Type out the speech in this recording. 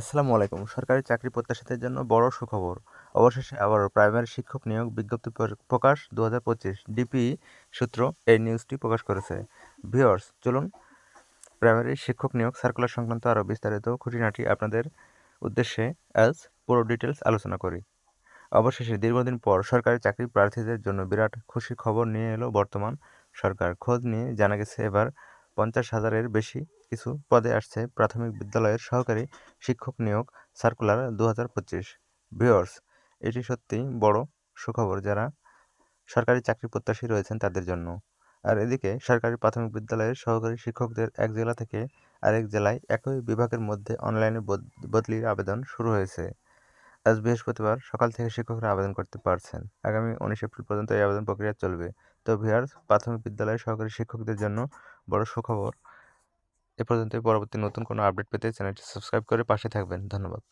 আসসালামু আলাইকুম। সরকারি চাকরি প্রত্যাশীদের জন্য বড় সুখবর। অবশেষে আবারও প্রাইমারি শিক্ষক নিয়োগ বিজ্ঞপ্তি প্রকাশ দু হাজার পঁচিশ। ডিপি সূত্র এই নিউজটি প্রকাশ করেছে। ভিওর্স চলুন প্রাইমারি শিক্ষক নিয়োগ সার্কুলার সংক্রান্ত আরও বিস্তারিত খুঁটিনাটি আপনাদের উদ্দেশ্যে অ্যাজ পুরো ডিটেলস আলোচনা করি। অবশেষে দীর্ঘদিন পর সরকারি চাকরি প্রার্থীদের জন্য বিরাট খুশি খবর নিয়ে এলো বর্তমান সরকার। খোঁজ নিয়ে জানা গেছে এবার পঞ্চাশ হাজারের বেশি কিছু পদে আসছে প্রাথমিক বিদ্যালয়ের সহকারী শিক্ষক নিয়োগ সার্কুলার দু হাজার পঁচিশ। ভিওর্স এটি সত্যিই বড় সুখবর যারা সরকারি চাকরি প্রত্যাশী রয়েছেন তাদের জন্য। আর এদিকে সরকারি প্রাথমিক বিদ্যালয়ের সহকারী শিক্ষকদের এক জেলা থেকে আরেক জেলায় একই বিভাগের মধ্যে অনলাইনে বদ- বদলির আবেদন শুরু হয়েছে। আজ বৃহস্পতিবার সকাল থেকে শিক্ষকরা আবেদন করতে পারছেন। আগামী উনিশ এপ্রিল পর্যন্ত এই আবেদন প্রক্রিয়া চলবে। তো ভিয়ার্স প্রাথমিক বিদ্যালয়ের সহকারী শিক্ষকদের জন্য বড় সুখবর। এ পর্যন্ত পরবর্তী নতুন কোনো আপডেট পেতে চ্যানেলটি সাবস্ক্রাইব করে পাশে থাকবেন। ধন্যবাদ।